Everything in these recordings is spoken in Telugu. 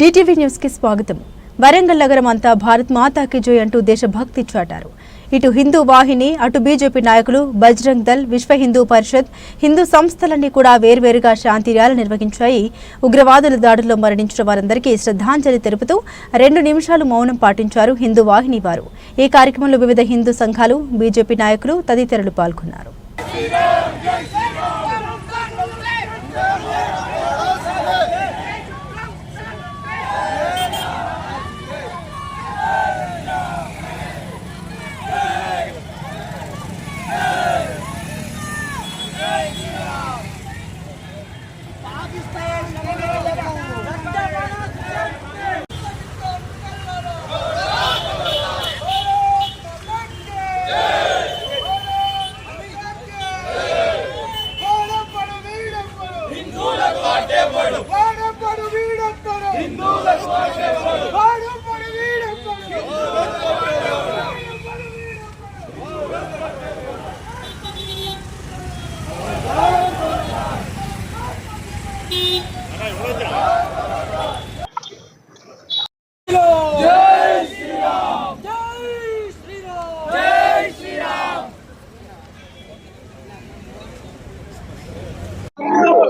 డిటీవీ న్యూస్కి స్వాగతం. వరంగల్ నగరం అంతా భారత్ మాతాకి జోయ్ అంటూ దేశభక్తి చాటారు. ఇటు హిందూ వాహిని అటు బీజేపీ నాయకులు బజరంగ్ దల్ విశ్వ హిందూ పరిషత్ హిందూ సంస్థలన్నీ కూడా వేర్వేరుగా శాంతి ర్యాలీ నిర్వహించాయి. ఉగ్రవాదుల దాడుల్లో మరణించిన వారందరికీ శ్రద్ధాంజలి తెలుపుతూ రెండు నిమిషాలు మౌనం పాటించారు హిందూ వాహిని వారు. ఈ కార్యక్రమంలో వివిధ హిందూ సంఘాలు బీజేపీ నాయకులు తదితరులు పాల్గొన్నారు.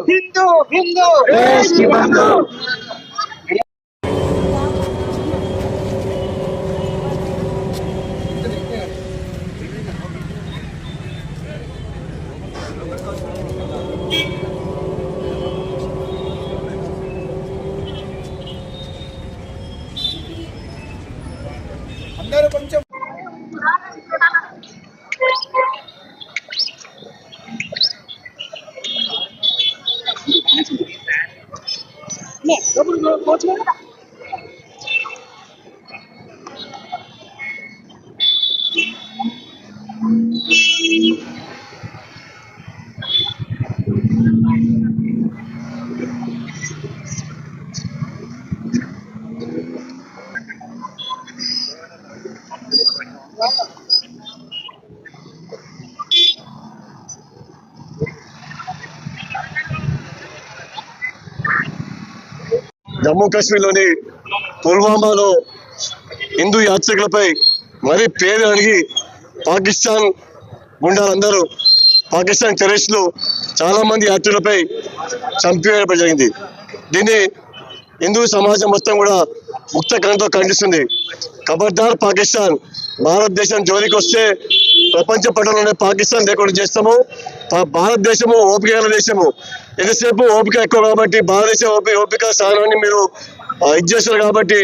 హిందూ హిందూ అందరూ కొంచెం 네, 여러분, 뭐, 뭐, 뭐, జమ్మూ కాశ్మీర్లోని పుల్వామాలో హిందూ యాత్రికులపై మరీ పేరు అడిగి పాకిస్తాన్ గుండాలందరూ పాకిస్తాన్ టెర్రరిస్టులు చాలామంది యాత్రికులపై చంపివేయడం జరిగింది. దీన్ని హిందూ సమాజం మొత్తం కూడా ముక్త కణంతో ఖండిస్తుంది. ఖబర్దార్ పాకిస్తాన్ భారతదేశం జోలికి వస్తే ప్రపంచ పటంలోనే పాకిస్తాన్ లేకుండా చేస్తాము. భారతదేశము ఓపిక దేశము. ఎంతసేపు ఓపిక ఎక్కువ కాబట్టి భారతదేశ ఓపిక ఓపిక సారాన్ని మీరు ఇది చేస్తారు కాబట్టి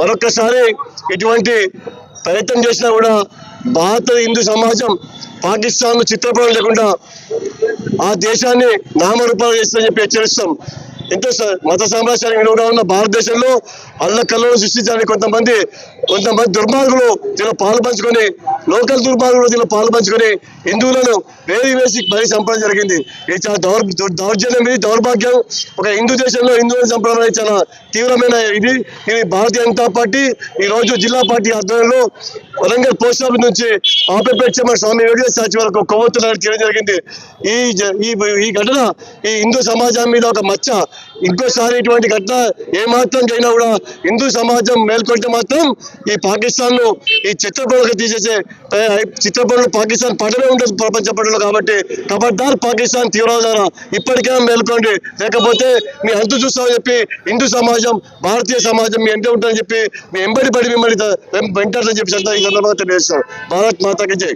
మరొక్కసారి ఇటువంటి ప్రయత్నం చేసినా కూడా భారత హిందూ సమాజం పాకిస్తాన్ చిత్రపటం లేకుండా ఆ దేశాన్ని నామరూపాలు చేస్తుందని చెప్పి హెచ్చరిస్తాం. ఎంతో మత సామ్రాజ్యానికి విలువగా ఉన్న భారతదేశంలో అల్లకల్లోలు సృష్టించడానికి కొంతమంది కొంతమంది దుర్మార్గులు దీనిలో పాలు పంచుకొని లోకల్ దుర్మార్గులు దీనిలో పాలు పంచుకొని హిందువులను వేరి వేసి మరీ చంపడం జరిగింది. ఇది చాలా దౌర్ దౌర్జన్యం ఇది దౌర్భాగ్యం. ఒక హిందూ దేశంలో హిందువులను చంపడం అనేది చాలా తీవ్రమైన ఇది. ఇది భారతీయ జనతా పార్టీ ఈ రోజు జిల్లా పార్టీ ఆధ్వర్యంలో వరంగల్ పోస్ట్ ఆఫీస్ నుంచి పాపేపేట స్వామి వివేక సాచి వరకు కొవ్వొత్తులు చేయడం జరిగింది. ఈ ఈ ఈ ఘటన ఈ హిందూ సమాజం మీద ఒక మచ్చ. ఇంకోసారి ఇటువంటి ఘటన ఏమాత్రం మాత్రం జరిగినా కూడా హిందూ సమాజం మేల్కొంటే మాత్రం ఈ పాకిస్తాన్ను ఈ చిత్రపటాలకు తీసేసే ఏ, పాకిస్తాన్ పడమే ఉండదు ప్రపంచ పటంలో కాబట్టి. ఖబర్దార్ పాకిస్తాన్ తీవ్రవాదాల ఇప్పటికైనా మేల్కోండి లేకపోతే మీ అంతు చూస్తామని చెప్పి హిందూ సమాజం భారతీయ సమాజం మీ ఎంటే ఉంటుందని చెప్పి మీ ఎంబడి పడి మిమ్మల్ని త- వెంటాడని చెప్పి ఈ సందర్భంగా తెలియజేస్తాం. భారత్ మాతాకి జై.